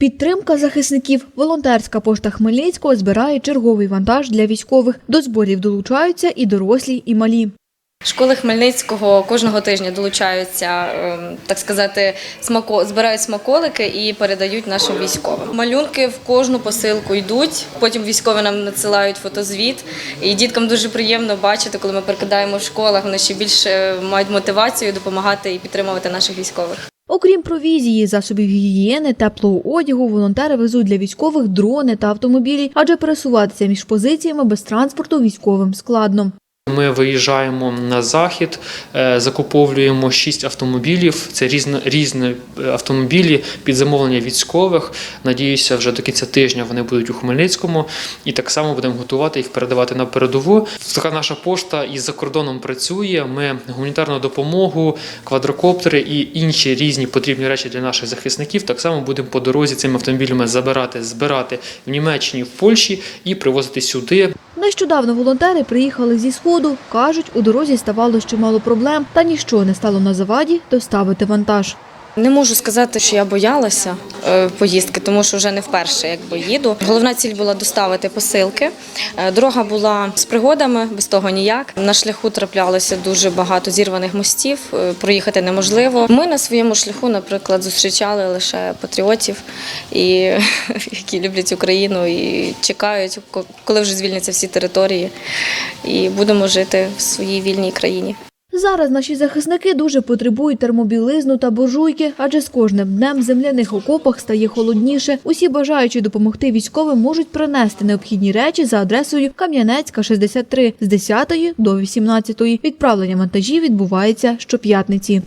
Підтримка захисників. Волонтерська пошта Хмельницького збирає черговий вантаж для військових. До зборів долучаються і дорослі, і малі. Школи Хмельницького кожного тижня долучаються, ем, так сказати, смако збирають смаколики і передають нашим військовим. Малюнки в кожну посилку йдуть. Потім військові нам надсилають фотозвіт. І діткам дуже приємно бачити, коли ми перекидаємо в школах. Вони ще більше мають мотивацію допомагати і підтримувати наших військових. Окрім провізії, засобів гігієни, теплого одягу, волонтери везуть для військових дрони та автомобілі, адже пересуватися між позиціями без транспорту військовим складно. Ми виїжджаємо на захід, е, закуповуємо шість автомобілів. Це різні, різні е, автомобілі під замовлення військових. Надіюся, вже до кінця тижня вони будуть у Хмельницькому, і так само будемо готувати їх передавати на передову. Така наша пошта і за кордоном працює. Ми гуманітарну допомогу, квадрокоптери і інші різні потрібні речі для наших захисників. Так само будемо по дорозі цими автомобілями забирати, збирати в Німеччині, в Польщі і привозити сюди. Нещодавно волонтери приїхали зі сходу. кажуть, у дорозі ставало чимало проблем, та ніщо не стало на заваді доставити вантаж. Не можу сказати, що я боялася е, поїздки, тому що вже не вперше якби їду. Головна ціль була доставити посилки. Е, Дорога була з пригодами, без того ніяк. На шляху траплялося дуже багато зірваних мостів, е, проїхати неможливо. Ми на своєму шляху, наприклад, зустрічали лише патріотів, і, які люблять Україну і чекають, коли вже звільняться всі території, і будемо жити в своїй вільній країні. Зараз наші захисники дуже потребують термобілизну та буржуйки, адже з кожним днем в земляних окопах стає холодніше. Усі бажаючі допомогти військовим можуть принести необхідні речі за адресою Кам'янецька, 63 з 10 до 18. Відправлення вантажів відбувається щоп'ятниці.